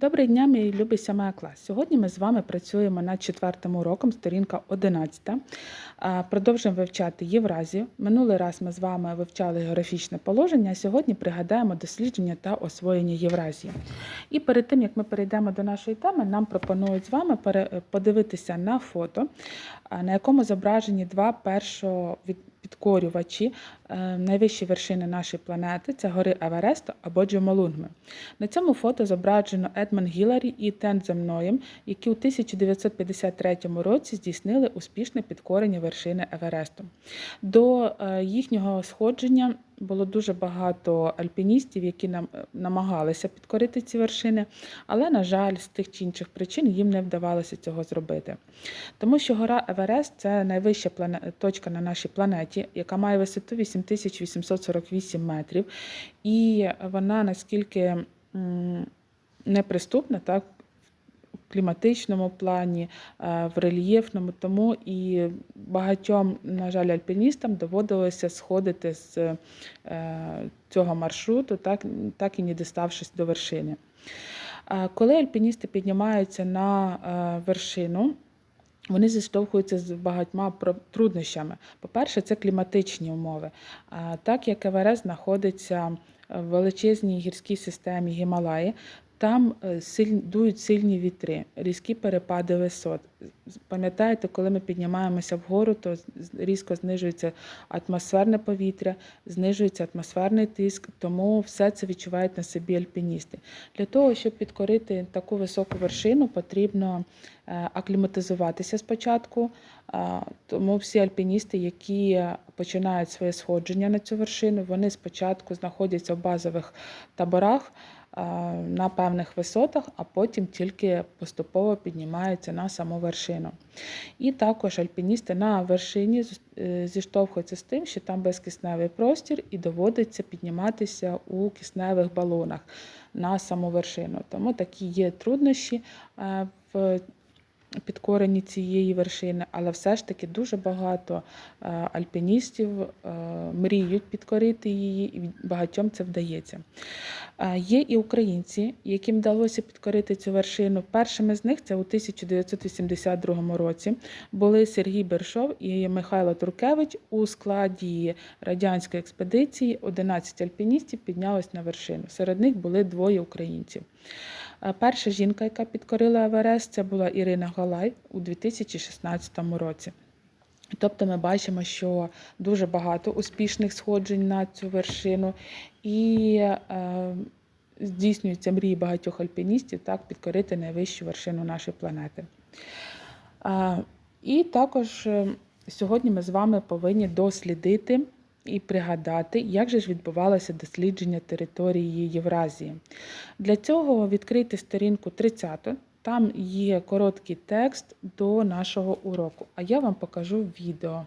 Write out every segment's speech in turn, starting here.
Добрий дня, мій любий 7 клас. Сьогодні ми з вами працюємо над четвертим уроком, сторінка 11. Продовжуємо вивчати Євразію. Минулий раз ми з вами вивчали географічне положення, а сьогодні пригадаємо дослідження та освоєння Євразії. І перед тим, як ми перейдемо до нашої теми, нам пропонують з вами подивитися на фото, на якому зображені два першопідкорювачі е, найвищі вершини нашої планети це гори Еверест або Джомолунгми. На цьому фото зображено Едман Гіларі і Тензем Ноєм, які у 1953 році здійснили успішне підкорення вершини Евересту. До е, їхнього сходження було дуже багато альпіністів, які нам е, намагалися підкорити ці вершини, але, на жаль, з тих чи інших причин їм не вдавалося цього зробити. Тому що гора Еверест це найвища точка на нашій планеті, яка має висоту 8848 метрів, і вона наскільки неприступна, так, кліматичному плані, е, в рельєфному, тому і багатьом, на жаль, альпіністам доводилося сходити з е, цього маршруту, так, так і не діставшись до вершини. Е, Коли альпіністи піднімаються на вершину, вони зіштовхуються з багатьма труднощами. По-перше, це кліматичні умови. Так як Еверест знаходиться в величезній гірській системі Гімалаї, там е, силь- дують сильні вітри, різкі перепади висот. Пам'ятаєте, коли ми піднімаємося вгору, то різко знижується атмосферне повітря, знижується атмосферний тиск, тому все це відчувають на собі альпіністи. Для того, щоб підкорити таку високу вершину, потрібно е, акліматизуватися спочатку. Тому всі альпіністи, які починають своє сходження на цю вершину, вони спочатку знаходяться в базових таборах на певних висотах, а потім тільки поступово піднімаються на саму вершину. І також альпіністи на вершині е, зіштовхуються з тим, що там безкисневий простір і доводиться підніматися у кисневих балонах на саму вершину. Тому такі є труднощі е, в підкоренні цієї вершини, але все ж таки дуже багато е, альпіністів е, мріють підкорити її, і багатьом це вдається. Е, Є і українці, яким вдалося підкорити цю вершину. Першими з них це у 1982 році були Сергій Бершов і Михайло Туркевич у складі радянської експедиції. 11 альпіністів піднялось на вершину. Серед них були двоє українців. Е, Перша жінка, яка підкорила Еверест, це була Ірина Галай у 2016 році. Тобто ми бачимо, що дуже багато успішних сходжень на цю вершину, і е, здійснюються мрії багатьох альпіністів так, підкорити найвищу вершину нашої планети. Е, і також е, сьогодні ми з вами повинні дослідити і пригадати, як же ж відбувалося дослідження території Євразії. Для цього відкрийте сторінку 30. Там є короткий текст до нашого уроку, а я вам покажу відео.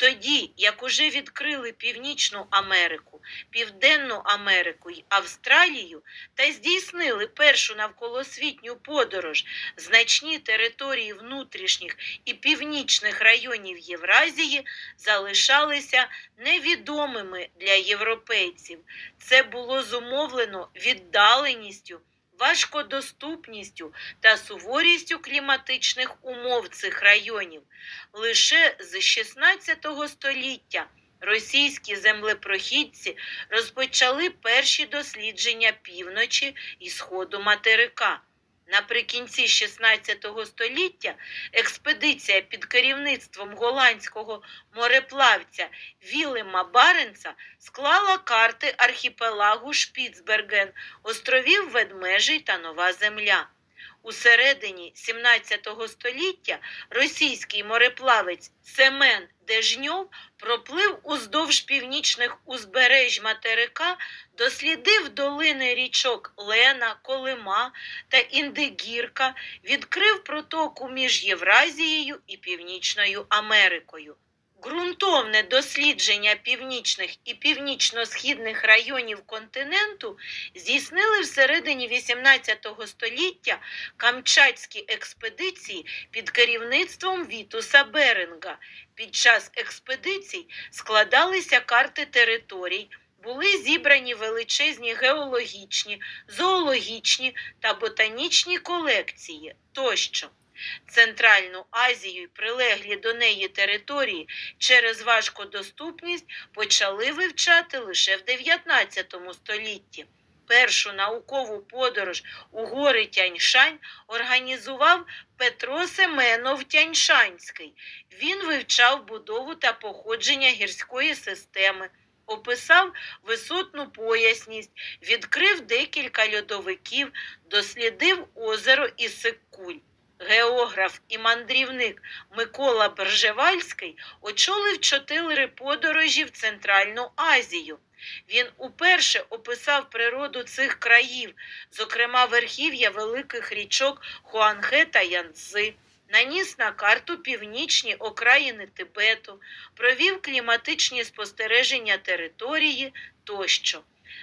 Тоді, як уже відкрили Північну Америку, Південну Америку й Австралію та здійснили першу навколосвітню подорож, значні території внутрішніх і північних районів Євразії залишалися невідомими для європейців. Це було зумовлено віддаленістю, важкодоступністю та суворістю кліматичних умов цих районів. Лише з 16 століття російські землепрохідці розпочали перші дослідження півночі і сходу материка. Наприкінці 16 століття експедиція під керівництвом голландського мореплавця Вілема Баренца склала карти архіпелагу Шпіцберген, островів Ведмежий та Нова Земля. У середині 17 століття російський мореплавець Семен Дежньов проплив уздовж північних узбережжя материка, дослідив долини річок Лена, Колима та Індигірка, відкрив протоку між Євразією і Північною Америкою. Ґрунтовне дослідження північних і північно-східних районів континенту здійснили всередині XVIII століття камчатські експедиції під керівництвом Вітуса Беринга. Під час експедицій складалися карти територій, були зібрані величезні геологічні, зоологічні та ботанічні колекції тощо. Центральну Азію й прилеглі до неї території через важкодоступність почали вивчати лише в 19 столітті. Першу наукову подорож у гори Тяньшань організував Петро Семенов Тяньшанський. Він вивчав будову та походження гірської системи, описав висотну поясність, відкрив декілька льодовиків, дослідив озеро Ісик-Куль. Географ і мандрівник Микола Бержевальський очолив чотири подорожі в Центральну Азію. Він уперше описав природу цих країв, зокрема верхів'я великих річок Хуанхе та Янцзи, наніс на карту північні окраїни Тибету, провів кліматичні спостереження території тощо.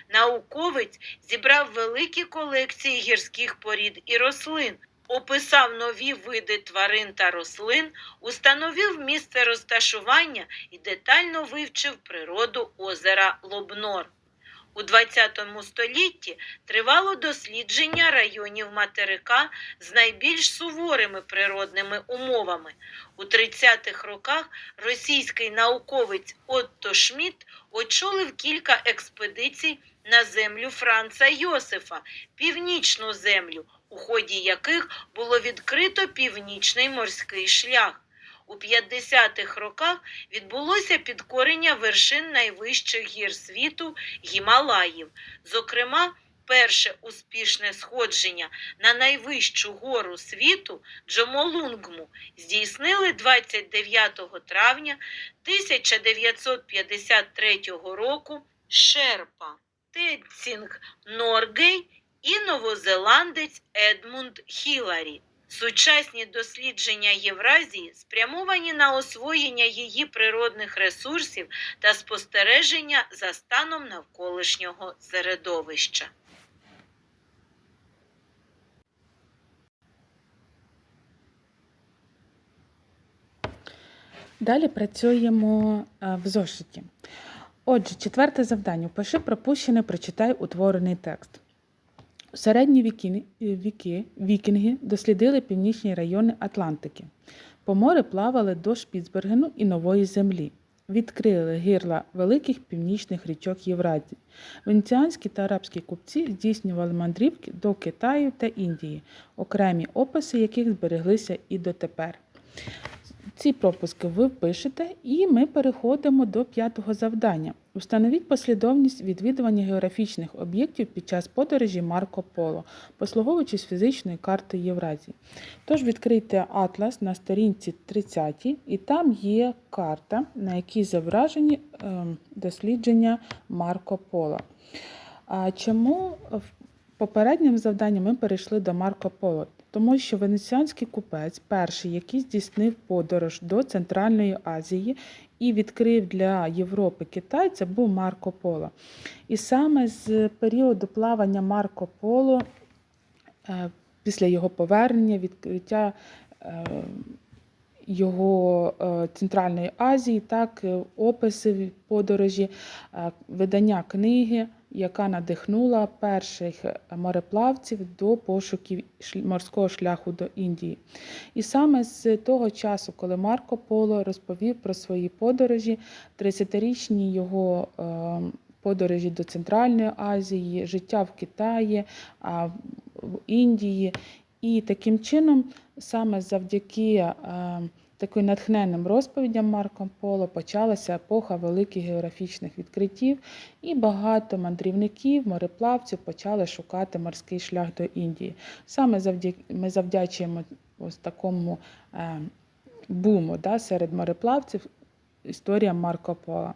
Науковець зібрав великі колекції гірських порід і рослин, описав нові види тварин та рослин, установив місце розташування і детально вивчив природу озера Лобнор. У ХХ столітті тривало дослідження районів материка з найбільш суворими природними умовами. У 30-х роках російський науковець Отто Шмідт очолив кілька експедицій на землю Франца Йосифа, північну землю, у ході яких було відкрито північний морський шлях. У 50-х роках відбулося підкорення вершин найвищих гір світу Гімалаїв. Зокрема, перше успішне сходження на найвищу гору світу Джомолунгму здійснили 29 травня 1953 року Шерпа, Тедсінг Норгей і новозеландець Едмунд Хіларі. Сучасні дослідження Євразії спрямовані на освоєння її природних ресурсів та спостереження за станом навколишнього середовища. Далі працюємо е, в зошиті. Отже, четверте завдання. Пиши пропущене, прочитай утворений текст. У середні віки, віки вікінги дослідили північні райони Атлантики. По морі плавали до Шпіцбергену і Нової Землі. Відкрили гирла великих північних річок Євразії. Венеціанські та арабські купці здійснювали мандрівки до Китаю та Індії, окремі описи яких збереглися і дотепер. Ці пропуски ви пишете, і ми переходимо до п'ятого завдання. Установіть послідовність відвідування географічних об'єктів під час подорожі Марко Поло, послуговуючись фізичною картою Євразії. Тож відкрийте атлас на сторінці 30, і там є карта, на якій зображені ем, дослідження Марко Поло. Чому в попереднім завданням ми перейшли до Марко Поло? Тому що венеціанський купець, перший, який здійснив подорож до Центральної Азії і відкрив для Європи Китай, це був Марко Поло. І саме з періоду плавання Марко Поло, е, після його повернення, відкриття е, його е, Центральної Азії, так, описи подорожі, видання книги, яка надихнула перших мореплавців до пошуків морського шляху до Індії. І саме з того часу, коли Марко Поло розповів про свої подорожі, 30-річні його е, подорожі до Центральної Азії, життя в Китаї, в Індії. І таким чином, саме завдяки е, таким натхненним розповідям Марко Поло почалася епоха великих географічних відкриттів, і багато мандрівників, мореплавців почали шукати морський шлях до Індії. Саме завдяки ми завдячуємо ось такому е, буму да, серед мореплавців історія Марко Поло.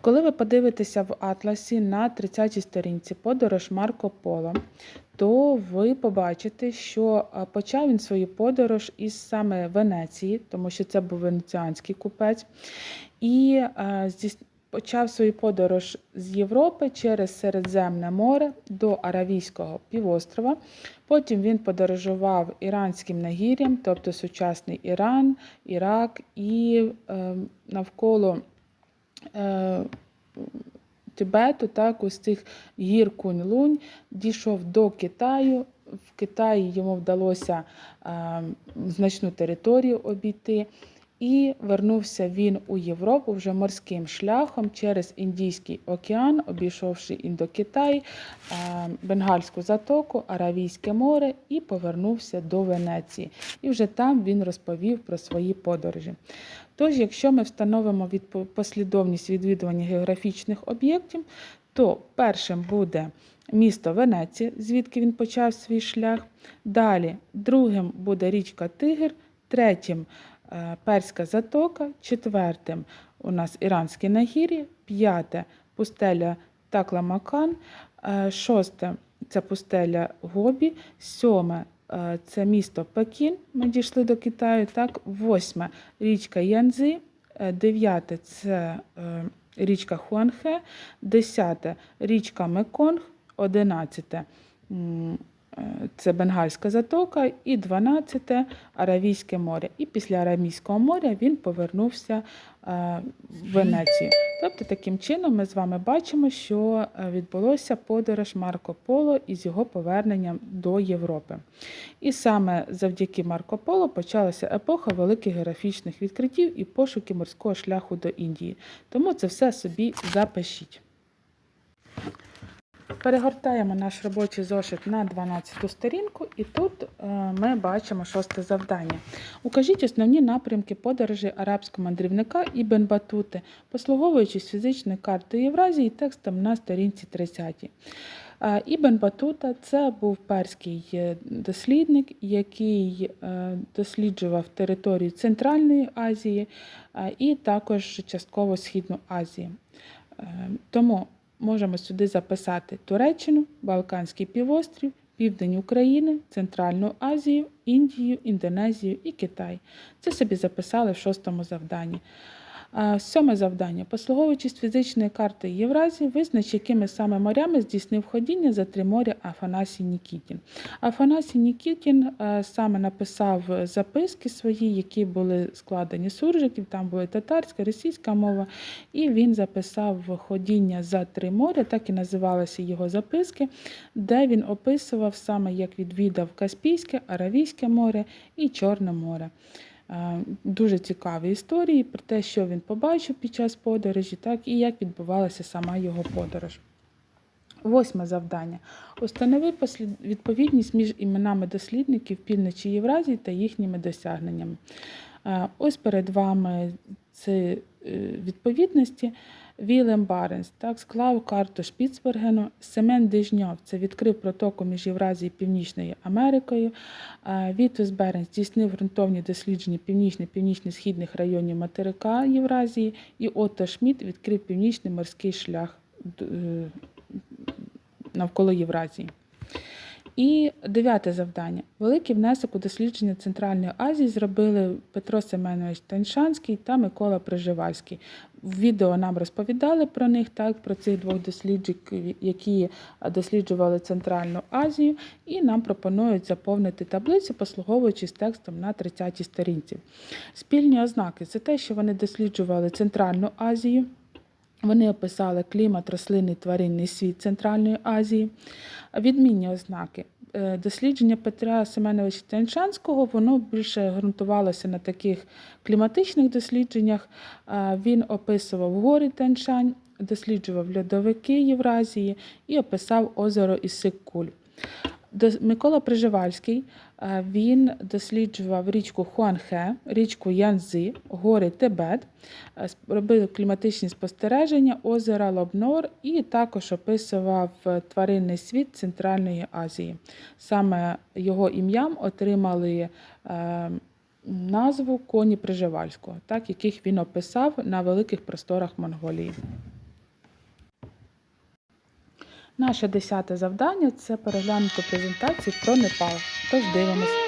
Коли ви подивитеся в атласі на 30-й сторінці подорож Марко Поло, то ви побачите, що почав він свою подорож із саме Венеції, тому що це був венеціанський купець, і почав свою подорож з Європи через Середземне море до Аравійського півострова. Потім він подорожував іранським нагір'ям, тобто сучасний Іран, Ірак і е, навколо Тибету, так, ось цих гір Кунь-Лунь, дійшов до Китаю. В Китаї йому вдалося е, значну територію обійти. І вернувся він у Європу вже морським шляхом через Індійський океан, обійшовши Індокитай, е, Бенгальську затоку, Аравійське море і повернувся до Венеції. І вже там він розповів про свої подорожі. Тож, якщо ми встановимо послідовність відвідування географічних об'єктів, то першим буде місто Венеція, звідки він почав свій шлях. Далі другим буде річка Тигр, третім Перська затока, четвертим у нас Іранське нагір'я, п'яте пустеля Такла-Макан, е, шосте це пустеля Гобі, сьоме е, це місто Пекін. Ми дійшли до Китаю. Так, восьме річка Янзи, е, дев'яте це е, річка Хуанхе, десяте річка Меконг, одинадцяте е, це Бенгальська затока, і 12 Аравійське море. І після Аравійського моря він повернувся е, в Венецію. Тобто, таким чином ми з вами бачимо, що е, відбулося подорож Марко Поло із його поверненням до Європи. І саме завдяки Марко Поло почалася епоха великих географічних відкриттів і пошуки морського шляху до Індії. Тому це все собі запишіть. Перегортаємо наш робочий зошит на 12 сторінку, і тут е, ми бачимо шосте завдання. Укажіть основні напрямки подорожі арабського мандрівника Ібн Батути, послуговуючись фізичною картою Євразії текстом на сторінці 30. Е, Ібн Батута це був перський е, дослідник, який досліджував територію Центральної Азії і також частково Східну Азію. Тому можемо сюди записати Туреччину, Балканський півострів, південь України, Центральну Азію, Індію, Індонезію і Китай. Це собі записали в шостому завданні. Сьоме завдання. Послуговуючись фізичною картою Євразії, визнач, якими саме морями здійснив ходіння за три моря Афанасій Нікітін. Афанасій Нікітін саме написав записки свої, які були складені суржиків, там була татарська, російська мова, і він записав ходіння за три моря, так і називалися його записки, де він описував саме, як відвідав Каспійське, Аравійське море і Чорне море. Е, Дуже цікаві історії про те, що він побачив під час подорожі, так і як відбувалася сама його подорож. Восьме завдання. Установи відповідність між іменами дослідників півночі Євразії та їхніми досягненнями. Е, Ось перед вами це е, відповідності. Вілем Баренс так, склав карту Шпіцбергену. Семен Дижньов це відкрив протоку між Євразією і Північною Америкою. Вітус Беренс здійснив ґрунтовні дослідження північно-північно-східних районів материка Євразії. І Отто Шмідт відкрив північний морський шлях е, навколо Євразії. І дев'яте завдання. Великий внесок у дослідження Центральної Азії зробили Петро Семенович Таншанський та Микола Приживальський. В відео нам розповідали про них, так, про цих двох досліджників, які досліджували Центральну Азію, і нам пропонують заповнити таблицю, послуговуючись текстом на 30-й сторінці. Спільні ознаки це те, що вони досліджували Центральну Азію. Вони описали клімат, рослинний тваринний світ Центральної Азії. Відмінні ознаки. Е, Дослідження Петра Семеновича Тяньшанського воно більше ґрунтувалося на таких кліматичних дослідженнях. Е, Він описував гори Тяньшань, досліджував льодовики Євразії і описав озеро Ісик-Куль. Микола Приживальський він досліджував річку Хуанхе, річку Янзи, гори Тибет, робив кліматичні спостереження, озера Лобнор і також описував е, тваринний світ Центральної Азії. Саме його ім'ям отримали е, назву коні Приживальського, так, яких він описав на великих просторах Монголії. Наше десяте завдання це переглянути презентацію про Непал. Тож дивимось.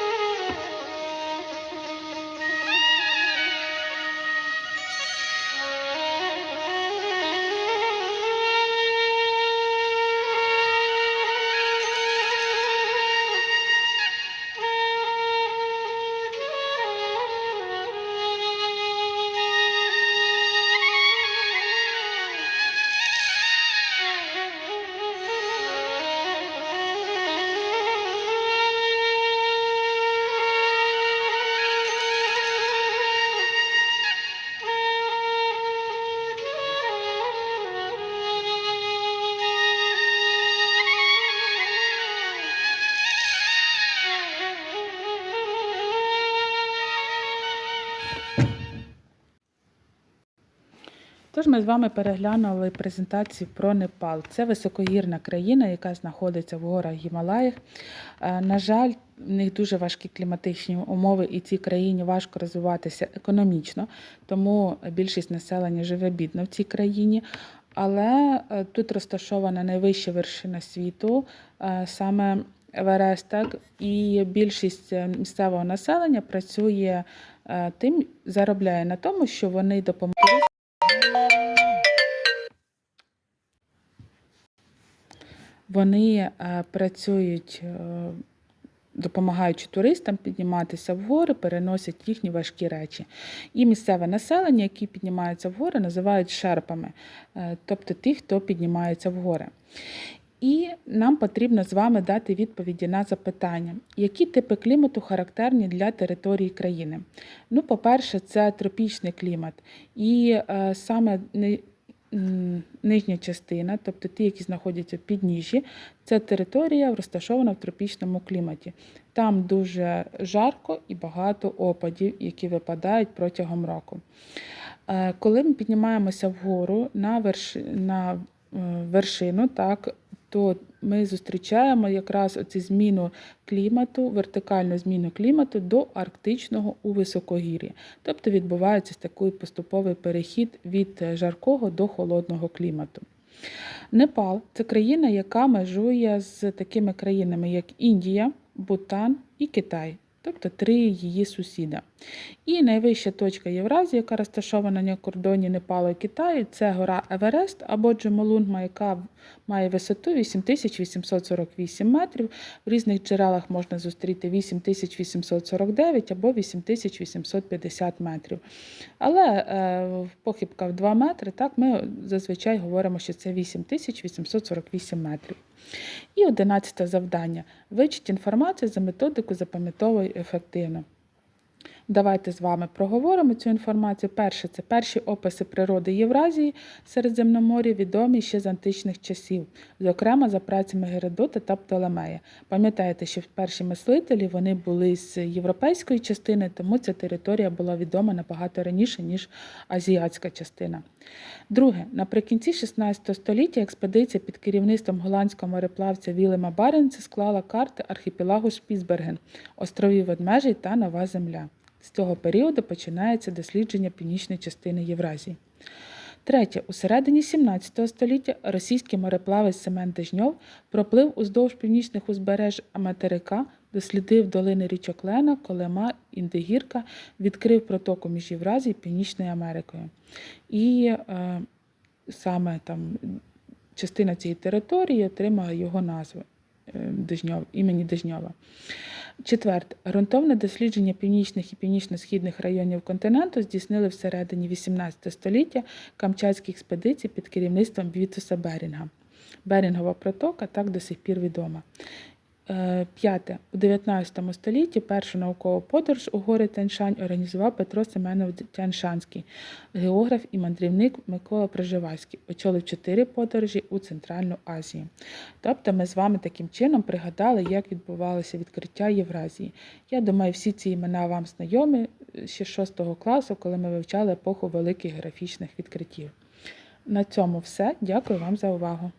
Ми з вами переглянули презентацію про Непал. Це високогірна країна, яка знаходиться в горах Гімалаях. Е, На жаль, в них дуже важкі кліматичні умови, і цій країні важко розвиватися економічно, тому більшість населення живе бідно в цій країні. Але е, тут розташована найвища вершина світу, е, саме Еверест, так, і більшість місцевого населення працює тим, заробляє на тому, що вони допомагають. Вони е, працюють, е, допомагаючи туристам підніматися в гори, переносять їхні важкі речі. І місцеве населення, які піднімаються в гори, називають шерпами, е, тобто тих, хто піднімається в гори. І нам потрібно з вами дати відповіді на запитання, які типи клімату характерні для території країни. Ну, по-перше, це тропічний клімат. І е, саме нижня частина, тобто ті, які знаходяться в підніжжі, це територія розташована в тропічному кліматі. Там дуже жарко і багато опадів, які випадають протягом року. Е, Коли ми піднімаємося вгору на, е, вершину, так, то ми зустрічаємо якраз оцю зміну клімату, вертикальну зміну клімату до арктичного у високогір'ї. Тобто відбувається такий поступовий перехід від е, жаркого до холодного клімату. Непал це країна, яка межує з такими країнами, як Індія, Бутан і Китай, тобто три її сусіда. І найвища точка Євразії, яка розташована на кордоні Непалу і Китаю, це гора Еверест або Джомолунгма, яка має висоту 8848 метрів. В різних джерелах можна зустріти 8849 або 8850 метрів. Але е, похибка в 2 метри, так, ми зазвичай говоримо, що це 8848 метрів. І одинадцяте завдання. Вивчіть інформацію за методику запам'ятовуй ефективно. Давайте з вами проговоримо цю інформацію. Перше це перші описи природи Євразії Середземномор'я, відомі ще з античних часів, зокрема за працями Геродота та Птолемея. Пам'ятаєте, що перші мислителі вони були з європейської частини, тому ця територія була відома набагато раніше, ніж азіатська частина. Друге, наприкінці 16 століття експедиція під керівництвом голландського мореплавця Вілема Баренца склала карти архіпелагу Шпіцберген, островів Ведмежий та Нова Земля. З цього періоду починається дослідження північної частини Євразії. Третє. У середині 17 століття російський мореплавець Семен Дежньов проплив уздовж північних узбереж материка, дослідив долини річок Лена, Колема, Індигірка, відкрив протоку між Євразією і Північною Америкою. І е, саме там частина цієї території отримала його назву Дежньов, імені Дежньова. Четверте. грунтовне дослідження північних і північно-східних районів континенту здійснили всередині 18 століття камчатські експедиції під керівництвом Вітуса Берінга. Берінгова протока так до сих пір відома. П'яте. У 19 столітті першу наукову подорож у гори Тяньшань організував Петро Семенов Тяньшанський, географ і мандрівник Микола Проживальський. Очолив чотири подорожі у Центральну Азію. Тобто ми з вами таким чином пригадали, як відбувалося відкриття Євразії. Я думаю, всі ці імена вам знайомі ще з 6 класу, коли ми вивчали епоху великих географічних відкриттів. На цьому все. Дякую вам за увагу.